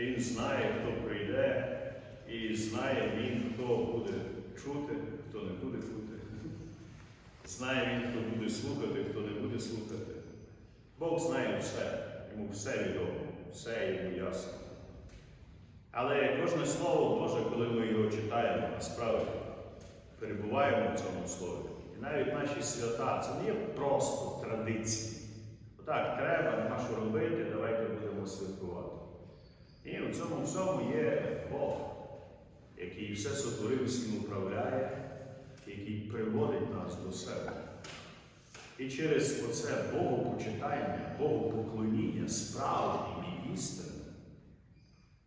Він знає, хто прийде, і знає він, хто буде чути, хто не буде чути. Знає він, хто буде слухати, хто не буде слухати. Бог знає все, йому все відомо, все йому ясно. Але кожне слово Боже, коли ми його читаємо, насправді перебуваємо в цьому слові. І навіть наші свята це не є просто традиції. Так, треба, що робити, давайте будемо святкувати. І у цьому всьому є Бог, який все сотворив, всім управляє, який приводить нас до себе. І через оце Богопочитання, Богопоклоніння, справжнє і істинне,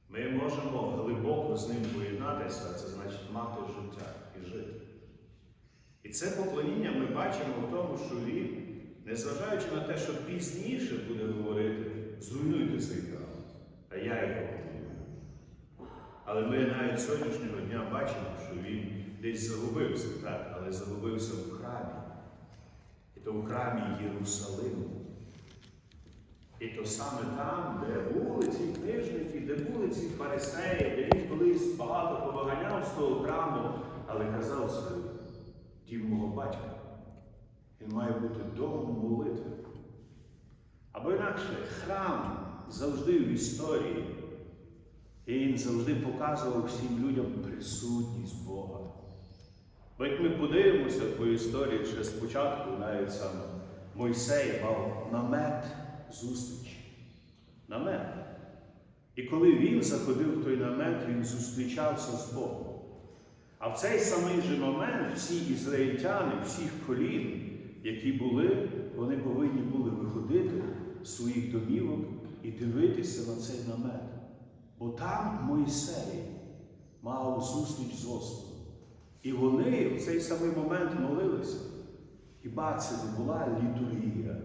ми можемо глибоко з ним поєднатися, це значить мати життя і жити. І це поклоніння ми бачимо в тому, що він, незважаючи на те, що пізніше буде говорити, зруйнуйте цей храм, а я його. Але ми навіть сьогоднішнього дня бачимо, що він десь загубився, так, але загубився в храмі. І то в храмі Єрусалиму. І то саме там, де були ці книжники, де були ці фарисеї, де він колись багато повиганяв з того храму, але казав собі, дім мого батька. Він має бути домом молитви. Або інакше, храм завжди в історії. І він завжди показував всім людям присутність Бога. Бо як ми подивимося по історії, ще спочатку навіть сам Мойсей мав намет зустрічі. Намет. І коли він заходив в той намет, він зустрічався з Богом. А в цей самий же момент всі ізраїльтяни, всіх колін, які були, вони повинні були виходити з своїх домівок і дивитися на цей намет. Бо там Мойсей мав зустріч з Господом. І вони в цей самий момент молилися. Хіба це не була літургія?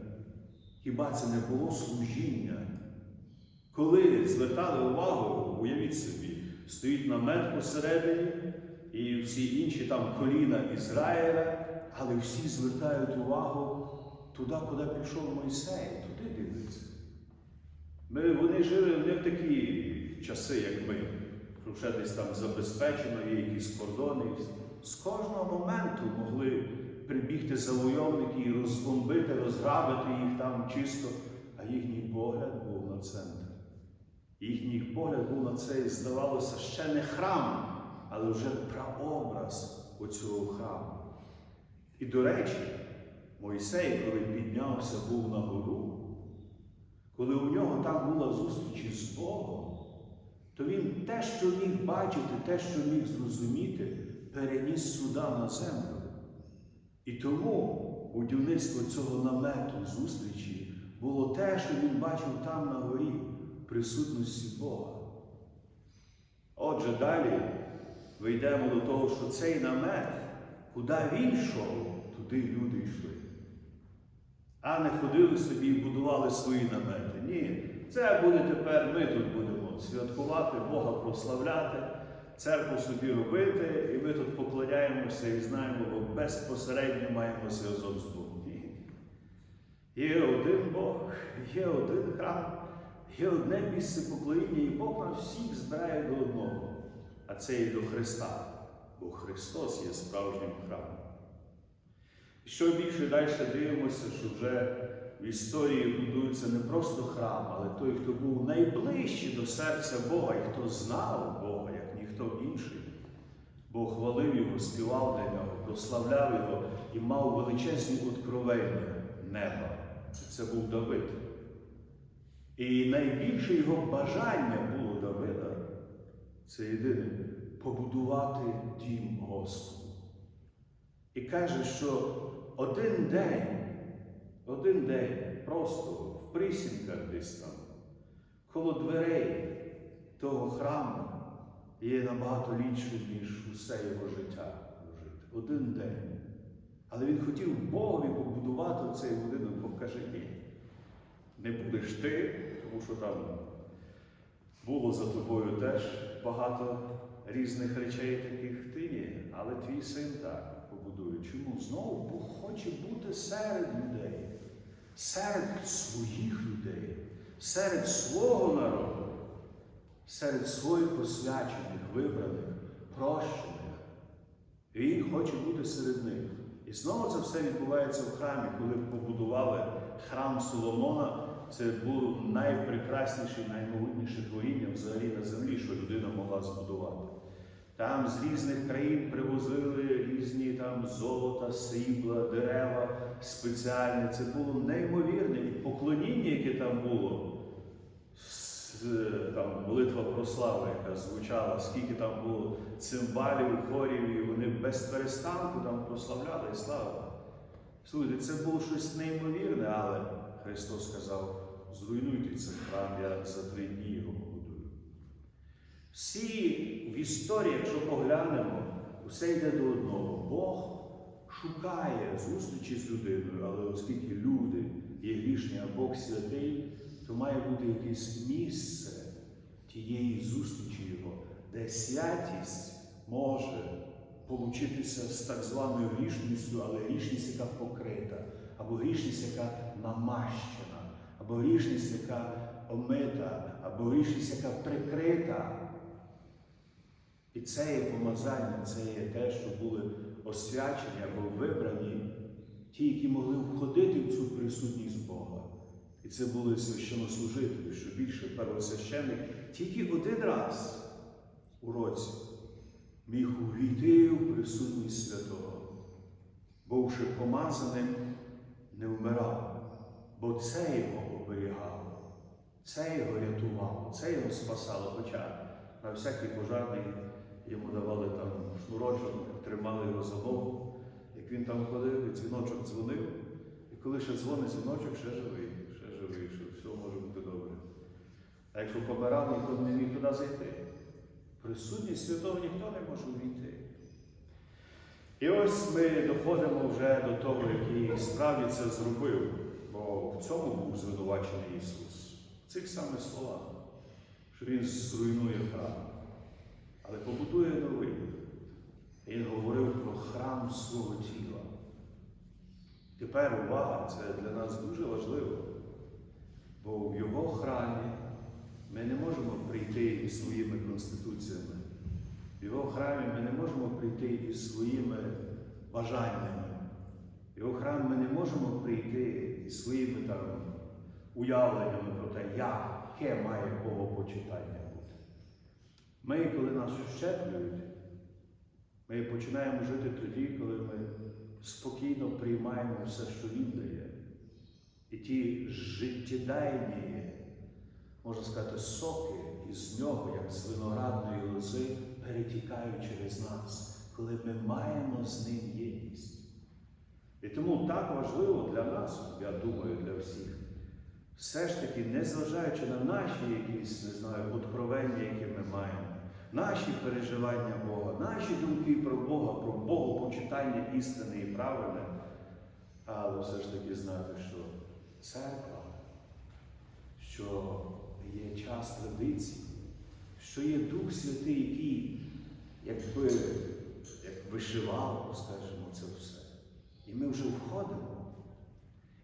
Хіба це не було служіння? Коли звертали увагу, уявіть собі, стоїть намет посередині, і всі інші там коліна Ізраїля, але всі звертають увагу туди, куди пішов Мойсей, туди дивляться. Ми, Вони жили не в такі часи, як ми, що ще десь там забезпечено, є якісь кордони. З кожного моменту могли прибігти завойовники і розбомбити, розграбити їх там чисто, а їхній погляд був на центр. Їхній погляд був на цей, здавалося, ще не храм, але вже прообраз оцього храму. І, до речі, Мойсей, коли піднявся, був на гору, коли у нього там була зустріч із Богом, то він те, що міг бачити, те, що міг зрозуміти, переніс сюди на землю. І тому будівництво цього намету зустрічі було те, що він бачив там на горі, присутності Бога. Отже, далі вийдемо до того, що цей намет, куди він йшов, туди люди йшли. А не ходили собі і будували свої намети. Ні, це буде тепер, ми тут будемо святкувати, Бога прославляти, церкву собі робити, і ми тут поклоняємося і знаємо, бо безпосередньо маємо зв'язок з Богом. Є один Бог, є один храм, є одне місце поклоніння, і Бог нас всіх збирає до одного, а це і до Христа, бо Христос є справжнім храмом. І що більше далі дивимося, що вже в історії будується не просто храм, але той, хто був найближчий до серця Бога і хто знав Бога, як ніхто інший. Бог хвалив його, співав для нього, прославляв його і мав величезні откровення неба. Це був Давид. І найбільше його бажання було Давида це єдине побудувати дім Господу. І каже, що один день, один день просто в присінках десь там, коло дверей того храму є набагато ліпше, ніж усе його життя. Один день. Але він хотів Богові побудувати цей будинок, бо каже, ні. Не будеш ти, тому що там було за тобою теж багато різних речей таких ти ні, але твій син так побудує. Чому? Знову Бог хоче бути серед людей, серед своїх людей, серед свого народу. серед своїх освячених, вибраних, прощених. Він хоче бути серед них. І знову це все відбувається в храмі, коли побудували храм Соломона. Це було найпрекрасніше, наймогутніше творіння взагалі на землі, що людина могла збудувати. Там з різних країн привозили різні там золота, срібла, дерева спеціальні. Це було неймовірне. І поклоніння, яке там було, там молитва про славу, яка звучала, скільки там було цимбалів, хорів, і вони без перестанку там прославляли і славили. Слухайте, це було щось неймовірне, але Христос сказав: зруйнуйте цей храм, я за три дні його. Всі в історії, якщо поглянемо, усе йде до одного. Бог шукає зустрічі з людиною, але оскільки люди є грішні, а Бог святий, то має бути якесь місце тієї зустрічі Його, де святість може получитися з так званою грішністю, але грішність, яка покрита, або грішність, яка намащена, або грішність, яка омита, або грішність, яка прикрита. І це є помазання, це є те, що були освячені або вибрані, ті, які могли входити в цю присутність Бога. І це були священнослужителі, що більше первосвященник тільки один раз у році міг увійти в присутність святого, бувши помазаним, не вмирав, бо це його оберігало, це його рятувало, це його спасало. Хоча на всякий пожарний йому давали там шнурочок, тримали його за ногу. Як він там ходив, і дзвіночок дзвонив, і коли ще дзвонить дзвіночок, ще живий, ще живий, що все може бути добре. А якщо помирав, ніхто не міг туди зайти. Присутність святого ніхто не може увійти. І ось ми доходимо вже до того, який справді це зробив, бо в цьому був звинувачений Ісус. В цих самих словах, що Він зруйнує храм, але побудує новий. Він говорив про храм свого тіла. Тепер увага, це для нас дуже важливо, бо в його храмі ми не можемо прийти із своїми конституціями. В його храмі ми не можемо прийти із своїми бажаннями. В його храм ми не можемо прийти із своїми там уявленнями про те, яке має Богопочитання бути. Ми, коли нас щеплюють, ми починаємо жити тоді, коли ми спокійно приймаємо все, що Він дає. І ті життєдайні, можна сказати, соки із нього, як з виноградної лози, перетікають через нас, коли ми маємо з ним єдність. І тому так важливо для нас, я думаю, для всіх, все ж таки, незважаючи на наші якісь, не знаю, откровення, які ми маємо, наші переживання Бога, наші думки про Бога, про Богопочитання істини і правильне, але все ж таки знати, що церква, що є час традицій, що є Дух Святий, який, якби, як вишивав, скажімо, це все. І ми вже входимо.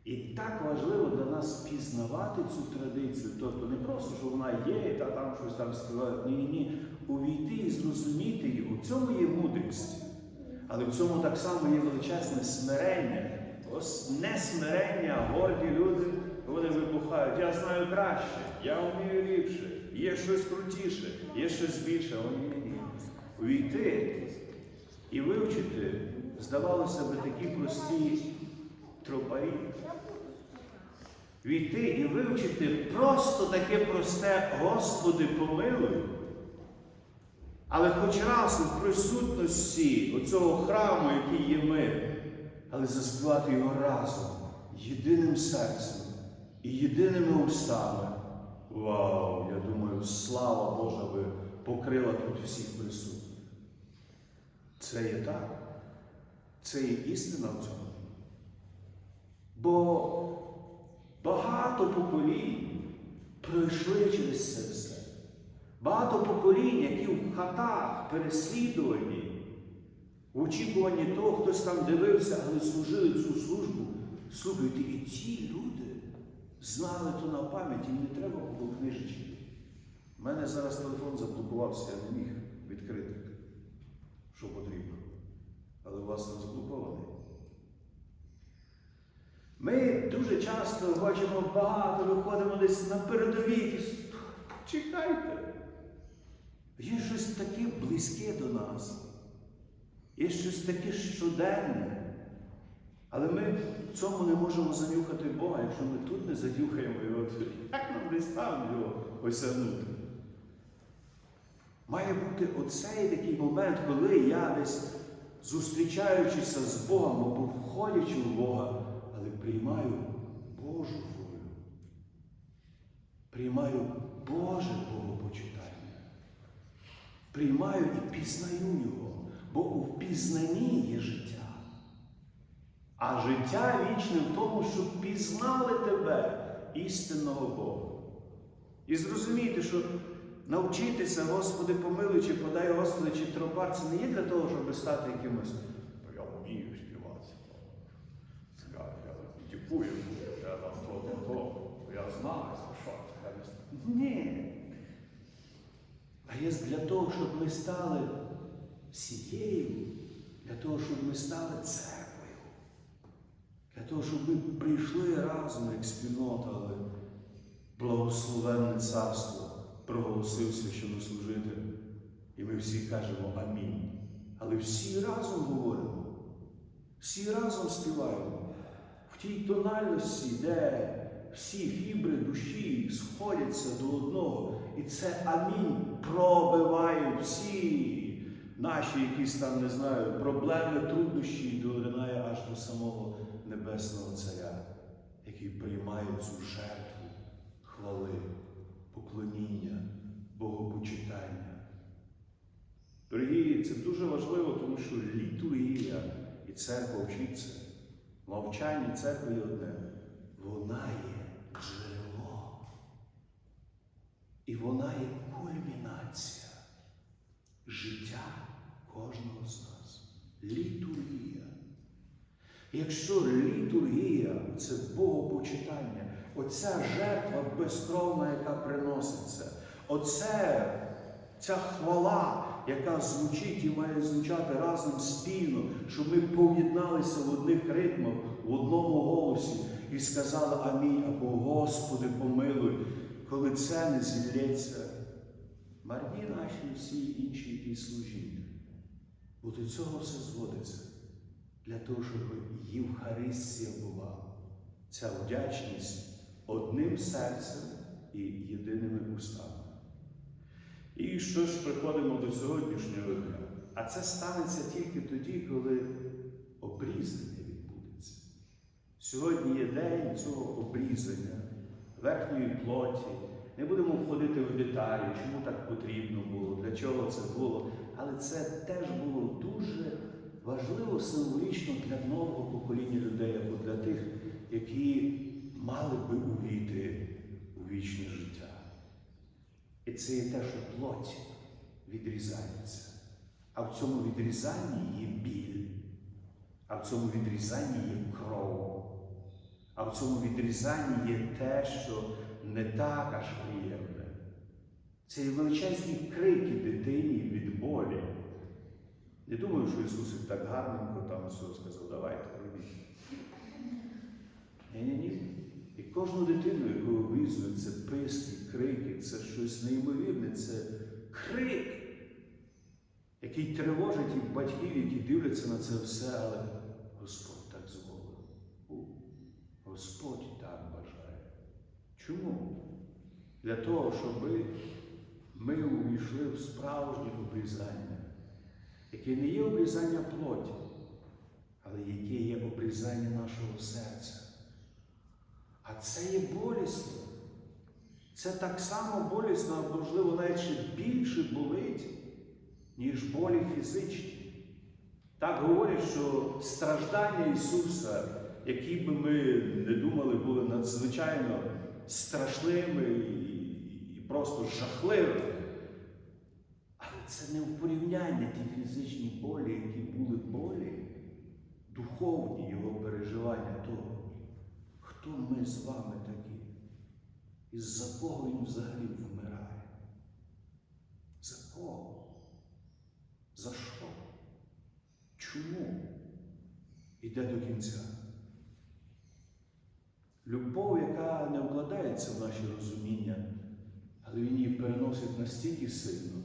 І так важливо для нас пізнавати цю традицію, тобто не просто, що вона є, та там щось там співають. Ні, ні, ні. Увійти і зрозуміти її. У цьому є мудрість. Але в цьому так само є величезне смирення. Ось не смирення, горді люди, вони вибухають. Я знаю краще, я вмію ліпше, є щось крутіше, є щось більше. О, ні, ні, ні. Увійти і вивчити, здавалося би, такі прості тропарі. Війти і вивчити просто таке просте Господи помилуй. Але хоч раз у присутності оцього храму, який є ми, але заспівати його разом, єдиним серцем і єдиними устами. Вау! Я думаю, слава Божа би покрила тут всіх присутніх. Це є так. Це є істина в цьому. Бо багато поколінь пройшли через це все. Багато поколінь, які в хатах переслідувані, в очікуванні того, хтось там дивився, але служили цю службу. Слухайте, і ті люди знали то на пам'ять, їм не треба було книжечки. У мене зараз телефон заблокувався, я не міг відкрити, що потрібно. Але у вас не заблокований. Ми дуже часто бачимо багато, виходимо десь на передовій. Чекайте. Є щось таке близьке до нас. Є щось таке щоденне. Але ми в цьому не можемо занюхати Бога, якщо ми тут не занюхаємо його, як нам десь його осягнути? Має бути оцей такий момент, коли я десь зустрічаючися з Богом або входячи в Бога, приймаю Божу волю. Приймаю Боже Богопочитання. Приймаю і пізнаю Його, бо у впізнанні є життя. А життя вічне в тому, щоб пізнали тебе, істинного Бога. І зрозумійте, що навчитися, Господи, помилуй, чи подай, Господи, чи тропар, це не є для того, щоб стати якимось. Я вмію співати. Я, я я там то, то, то, я знаю, що. Ні. А є для того, щоб ми стали сією, для того, щоб ми стали церквою. Для того, щоб ми прийшли разом як спільнота, але благословенне царство проголосив священнослужитель. І ми всі кажемо Амінь. Але всі разом говоримо, всі разом співаємо в тій тональності, де всі фібри душі сходяться до одного. І це амінь пробиває всі наші якісь там, не знаю, проблеми, труднощі і долинає аж до самого Небесного Царя, який приймає цю жертву хвали, поклоніння, богопочитання. Дорогі, це дуже важливо, тому що літургія і церква вчиться. Мовчання церкви одне. Вона є джерело. І вона є кульмінація життя кожного з нас. Літургія. Якщо літургія це богопочитання, оця жертва безкровна, яка приноситься, оце ця хвала, яка звучить і має звучати разом спільно, щоб ми поєдналися в одних ритмах, в одному голосі і сказали Амінь або Господи помилуй, коли це не зілється, марні наші всі інші якісь служіння. Бо до цього все зводиться для того, щоб Євхаристія була, ця вдячність одним серцем і єдиними устами. І що ж приходимо до сьогоднішнього дня? А це станеться тільки тоді, коли обрізання відбудеться. Сьогодні є день цього обрізання верхньої плоті. Не будемо входити в деталі, чому так потрібно було, для чого це було. Але це теж було дуже важливо символічно для нового покоління людей або для тих, які мали би увійти у вічне життя. І це є те, що плоть відрізається. А в цьому відрізанні є біль, а в цьому відрізанні є кров, а в цьому відрізанні є те, що не так аж приємне. Це є величезні крики дитині від болі. Не думаю, що Ісус так гарненько там все сказав, давайте робіть. Ні-ні-ні. І кожну дитину, яку обрізують, це писки, крики, це щось неймовірне, це крик, який тривожить і батьків, які дивляться на це все, але Господь так зволив. Господь так бажає. Чому? Для того, щоб ми увійшли в справжнє обрізання, яке не є обрізання плоті, але є обрізання нашого серця. А це є болісно. Це так само болісно, можливо, навіть більше болить, ніж болі фізичні. Так говорять, що страждання Ісуса, які би ми не думали, були надзвичайно страшними і просто жахливими. Але це не в порівнянні ті фізичні болі, які були болі, духовні його переживання того хто ми з вами такі? І за кого він взагалі вмирає? За кого? За що? Чому? Іде до кінця? Любов, яка не вкладається в наші розуміння, але він її переносить настільки сильно,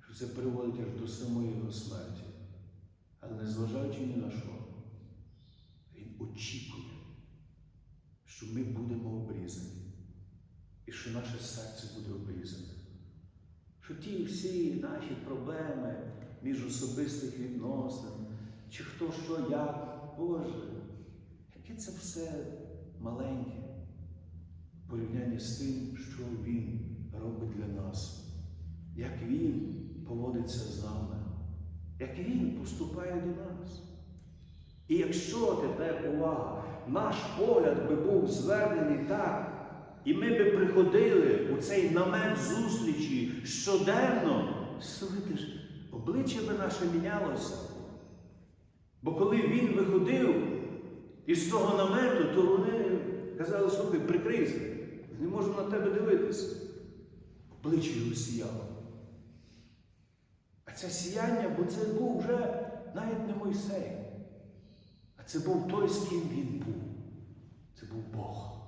що це приводить аж до самої його смерті. Але незважаючи ні на що, він очікує що ми будемо обрізані, і що наше серце буде обрізане. Що ті всі наші проблеми між особистих відносин, чи хто що як, Боже, яке це все маленьке в порівнянні з тим, що Він робить для нас, як Він поводиться з нами, як Він поступає до нас. І якщо тепер увага, наш погляд би був звернений так, і ми би приходили у цей намет зустрічі щоденно, слухайте ж, обличчя би наше мінялося. Бо коли він виходив із того намету, то вони казали, слухай, прикрийся, не можемо на тебе дивитися. Обличчя його сіяло. А це сіяння, бо це був вже навіть не Мойсей. Це був той, з ким він був. Це був Бог,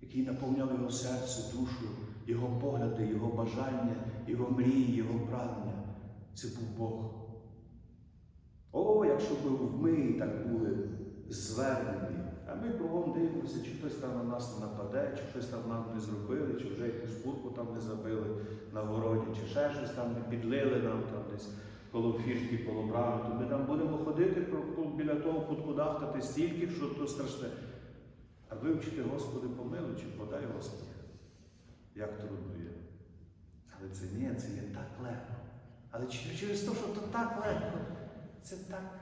який наповняв його серце, душу, його погляди, його бажання, його мрії, його прагнення. Це був Бог. О, якщо б ми так були звернені, а ми кругом дивимося, чи хтось там на нас не нападе, чи хтось там нам не зробили, чи вже якусь курку там не забили на городі, чи ще щось там не підлили нам там десь коло фірки, коло брами, то ми там будемо ходити біля того куткудахтати стільки, що то страшне. А вивчити, Господи, помилуй, чи подай Господи, як трудно є. Але це ні, це є так легко. Але через те, що то так легко, це так.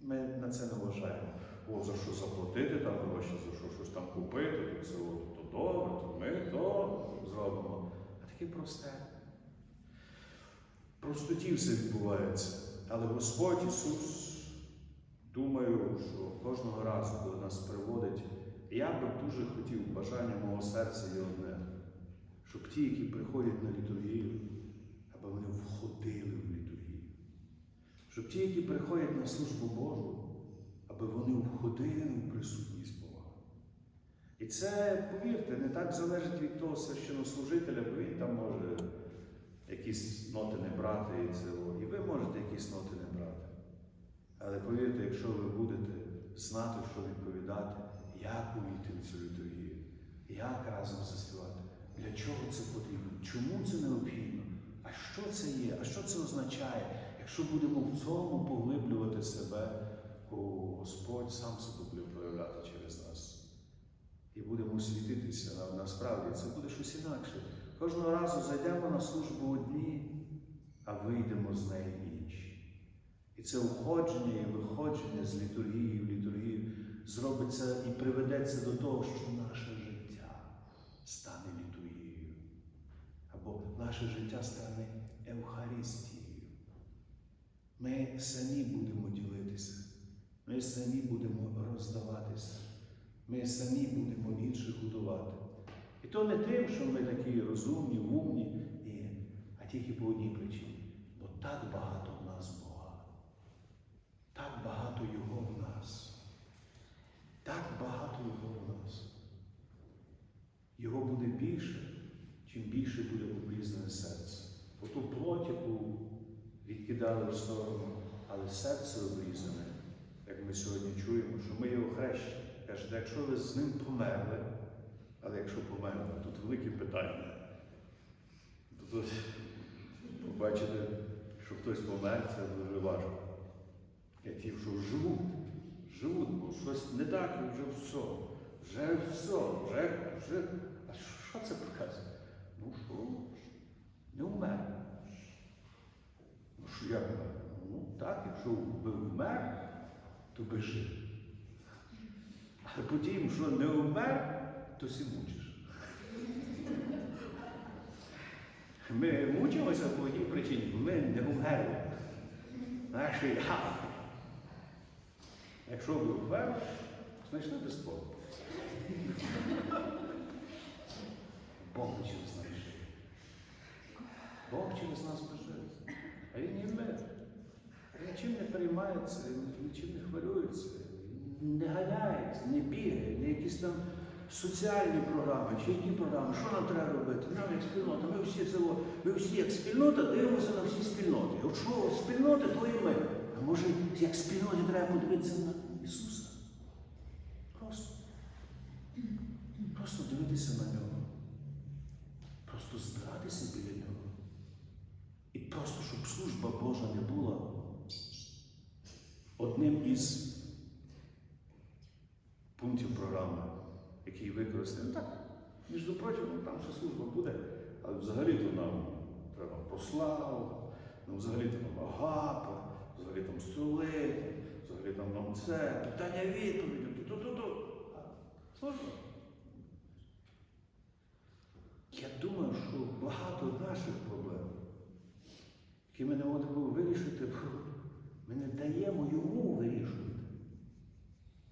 Ми на це не вважаємо. О, за що заплатити там гроші, за що щось там купити, то це то добре, то ми то зробимо. А таке просте. Простоті все відбувається. Але Господь Ісус, думаю, що кожного разу, коли нас приводить, я би дуже хотів бажання мого серця є одне, щоб ті, які приходять на літургію, аби вони входили в літургію. Щоб ті, які приходять на службу Божу, аби вони входили в присутність Бога. І це, повірте, не так залежить від того священнослужителя, бо він там може якісь ноти не брати, і, це, і ви можете якісь ноти не брати. Але повірте, якщо ви будете знати, що відповідати, як увійти в цю літургію, як разом заспівати, для чого це потрібно, чому це необхідно, а що це є, а що це означає, якщо будемо в цьому поглиблювати себе, о, Господь сам себе буде проявляти через нас. І будемо світитися насправді, це буде щось інакше. Кожного разу зайдемо на службу одні, а вийдемо з неї інші. І це входження і виходження з літургії в літургію зробиться і приведеться до того, що наше життя стане літургією. Або наше життя стане Евхаристією. Ми самі будемо ділитися, ми самі будемо роздаватися, ми самі будемо інших годувати. То не тим, що ми такі розумні, умні, ні, а тільки по одній причині. Бо так багато в нас Бога, так багато Його в нас, так багато Його в нас. Його буде більше, чим більше буде обрізане серце. Оту плоть, яку відкидали в сторону, але серце обрізане, як ми сьогодні чуємо, що ми його хрещені. Каже, якщо ви з ним померли, але якщо померли, тут велике питання. Тут ось побачите, що хтось помер, це дуже важко. Я ті, що живуть, живуть, бо щось не так, вже все. Вже все, вже, вже. А що це показує? Ну що, не вмер. Ну що як вмер? Ну так, якщо би вмер, то би жив. А потім, що не вмер, то сі мучиш. Ми мучимося по одній причині, ми не вмерли. Наші я. Якщо ви вмер, знайшли би спокій. Бог через нас жив. Бог через нас би жив. А він не вмер. Нічим не переймається, нічим не хвилюється, не ганяється, не бігає, не якісь там соціальні програми чи які програми, що нам треба робити? Нам як спільнота, ми всі це, ми всі як спільнота дивимося на всі спільноти. От що спільноти, то і ми. А може, як спільноті треба подивитися на Ісуса? Просто. Просто дивитися на нього. Просто збиратися біля нього. І просто, щоб служба Божа не була одним із пунктів програми, який використаний. Так, між прочим, ну, там ще служба буде, але взагалі-то нам треба прославу, нам взагалі-то нам агапа, взагалі там столи, взагалі там нам це, питання відповіді, ту-ту-ту. Служба. Я думаю, що багато наших проблем, які ми не можемо вирішити, ми не даємо йому вирішувати.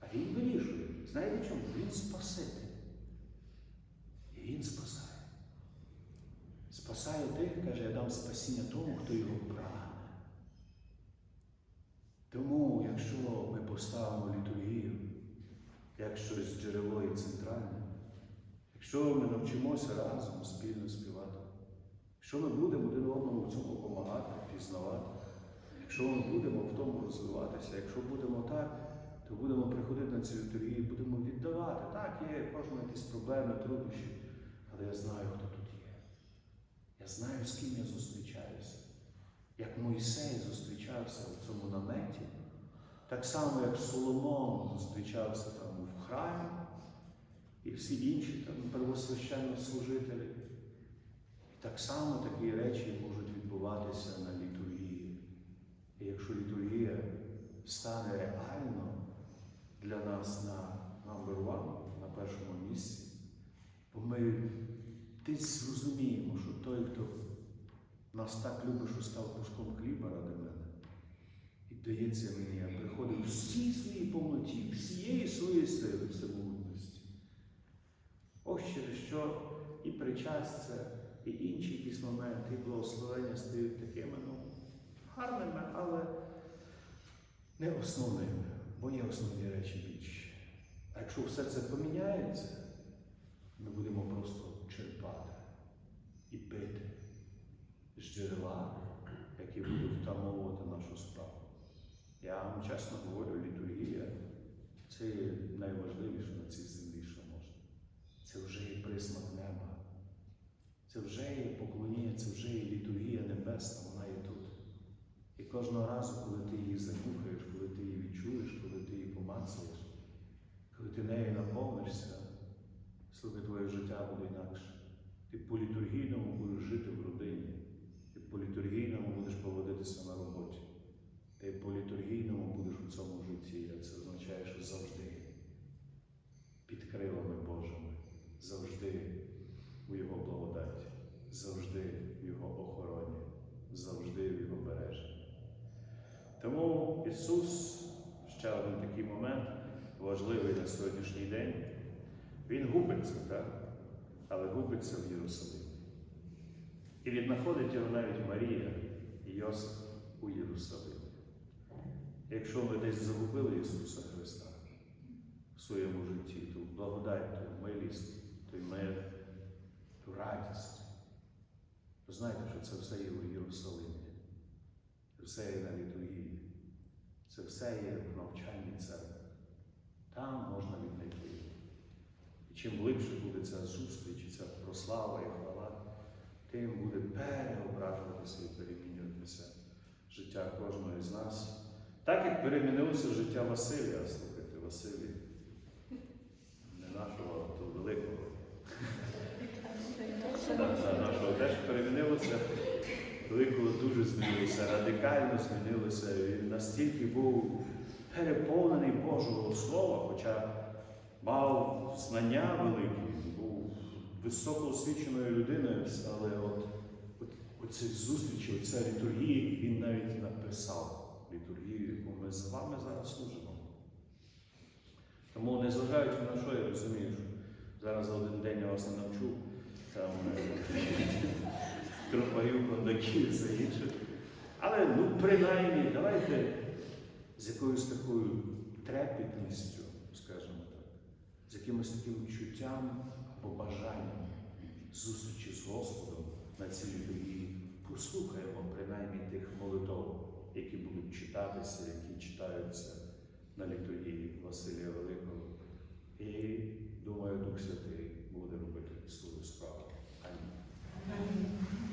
А він вирішує. Знаєте чому? Він спаситель. Він спасає. Спасає тих, каже, я дам спасіння тому, хто його прагне. Тому, якщо ми поставимо літургію як щось джерело і центральне, якщо ми навчимося разом спільно співати, якщо ми будемо один одному в цьому допомагати, пізнавати, якщо ми будемо в тому розвиватися, якщо будемо так, то будемо приходити на цю літургію, будемо віддавати. Так, є в кожному якісь проблеми, труднощі, але я знаю, хто тут є. Я знаю, з ким я зустрічаюся. Як Мойсей зустрічався в цьому наметі, так само, як Соломон зустрічався там в храмі, і всі інші там первосвященнослужителі. І так само такі речі можуть відбуватися на літургії. І якщо літургія стане реально для нас на one, на першому місці, бо ми десь зрозуміємо, що той, хто нас так любить, що став куском хліба ради мене, і дається мені, я приходив всій своїй повноті, всієї своєї сили, всемогутності. Ось через що і причастя, і інші якісь моменти, і благословення стають такими, ну, гарними, але не основними, бо є основні речі більші. А якщо все це поміняється, ми будемо просто черпати і пити з джерела, які будуть втамовувати нашу справу. Я вам чесно говорю, літургія це найважливіше на цій землі, що можна. Це вже є присмак неба. Це вже є поклоніння, це вже є літургія небесна, вона є тут. І кожного разу, коли ти її занюхаєш, коли ти її відчуєш, коли ти її помацаєш, коли ти нею наповнишся, слухай, твоє життя буде інакше. Ти по-літургійному будеш жити в родині, ти по-літургійному будеш поводитися на роботі. Ти по-літургійному будеш у цьому житті, а це означає, що завжди під крилами Божими, завжди у Його благодаті, завжди в Його охороні, завжди в Його береженні. Тому Ісус, ще один такий момент, важливий на сьогоднішній день, Він губиться, так? але губиться в Єрусалимі. І віднаходить його навіть Марія і Йосиф у Єрусалимі. Якщо ми десь загубили Ісуса Христа в своєму житті, ту благодать, ту милість, той мир, ту радість, то знайте, що це все є у Єрусалимі. Це все є на літургії. Це все є в навчанні церкви. Там можна віднайти. Чим глибше буде ця зустріч, ця прослава і хвала, тим буде переображуватися і перемінюватися життя кожного з нас. Так як перемінилося життя Василія, слухайте, Василій, не нашого, то великого. Нашого теж перемінилося. Великого дуже змінилося, радикально змінилося. Він настільки був переповнений Божого Слова, хоча мав знання великі, був високоосвіченою людиною, але от, от, оці зустрічі, оця літургія, він навіть написав літургію, яку ми з вами зараз служимо. Тому, незважаючи на що, я розумію, що зараз за один день я вас не навчу там тропарів, кондаків і все інше. Але ну, принаймні, давайте з якоюсь такою трепетністю, з якимось таким відчуттям або бажанням зустрічі з Господом на цій літургії. Послухаємо принаймні тих молитов, які будуть читатися, які читаються на літургії Василія Великого. І думаю, Дух Святий буде робити свою справу. Амінь.